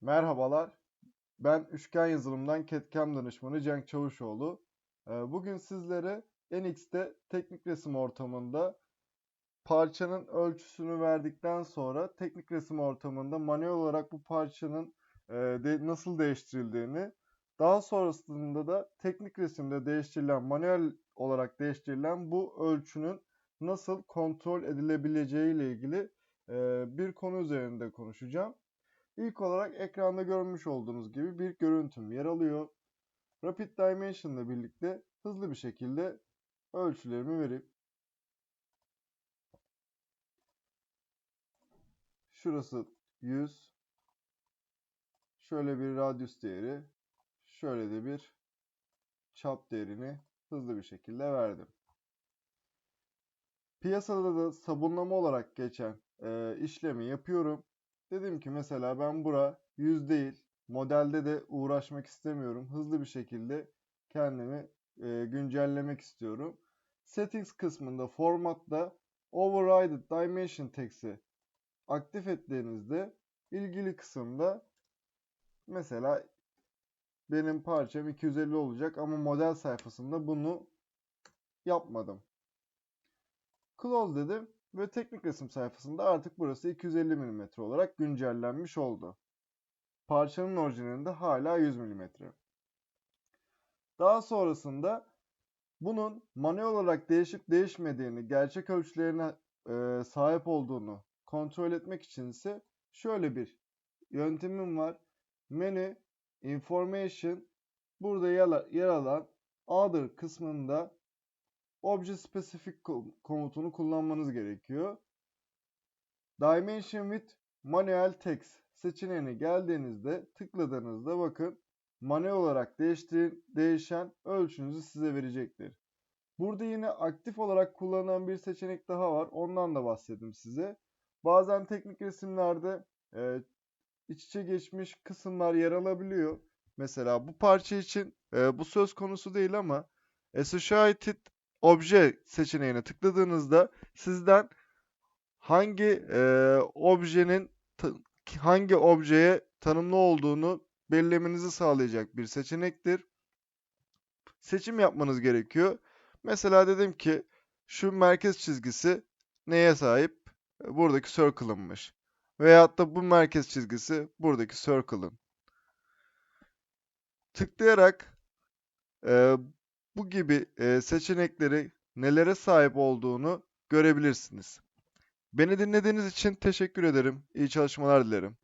Merhabalar, ben Üçgen Yazılım'dan CAD/CAM danışmanı Cenk Çavuşoğlu. Ee, Bugün sizlere NX'te teknik resim ortamında parçanın ölçüsünü verdikten sonra teknik resim ortamında manuel olarak bu parçanın e, nasıl değiştirildiğini, daha sonrasında da teknik resimde değiştirilen, manuel olarak değiştirilen bu ölçünün nasıl kontrol edilebileceği ile ilgili e, bir konu üzerinde konuşacağım. İlk olarak ekranda görmüş olduğunuz gibi bir görüntüm yer alıyor. Rapid Dimension ile birlikte hızlı bir şekilde ölçülerimi verip şurası 100 şöyle bir radyus değeri şöyle de bir çap değerini hızlı bir şekilde verdim. Piyasada da sabunlama olarak geçen e, işlemi yapıyorum. Dedim ki mesela ben bura 100 değil, modelde de uğraşmak istemiyorum. Hızlı bir şekilde kendimi e, güncellemek istiyorum. Settings kısmında formatta Overrided Dimension text'i aktif ettiğinizde ilgili kısımda mesela benim parçam 250 olacak ama model sayfasında bunu yapmadım. Close dedim ve teknik resim sayfasında artık burası 250 mm olarak güncellenmiş oldu. Parçanın orijinalinde hala 100 mm. Daha sonrasında bunun manuel olarak değişip değişmediğini, gerçek ölçülerine e, sahip olduğunu kontrol etmek için ise şöyle bir yöntemim var. Menü, Information, burada yer alan Other kısmında Obje Specific ko- komutunu kullanmanız gerekiyor. Dimension with Manual Text seçeneğine geldiğinizde tıkladığınızda bakın manuel olarak değiştir değişen ölçünüzü size verecektir. Burada yine aktif olarak kullanılan bir seçenek daha var. Ondan da bahsedeyim size. Bazen teknik resimlerde e, iç içe geçmiş kısımlar yer alabiliyor. Mesela bu parça için e, bu söz konusu değil ama Associated Obje seçeneğine tıkladığınızda sizden hangi e, objenin hangi objeye tanımlı olduğunu belirlemenizi sağlayacak bir seçenektir. Seçim yapmanız gerekiyor. Mesela dedim ki şu merkez çizgisi neye sahip? Buradaki circle'ınmış. Veyahut da bu merkez çizgisi buradaki circle'ın. Tıklayarak e, bu gibi seçenekleri nelere sahip olduğunu görebilirsiniz. Beni dinlediğiniz için teşekkür ederim. İyi çalışmalar dilerim.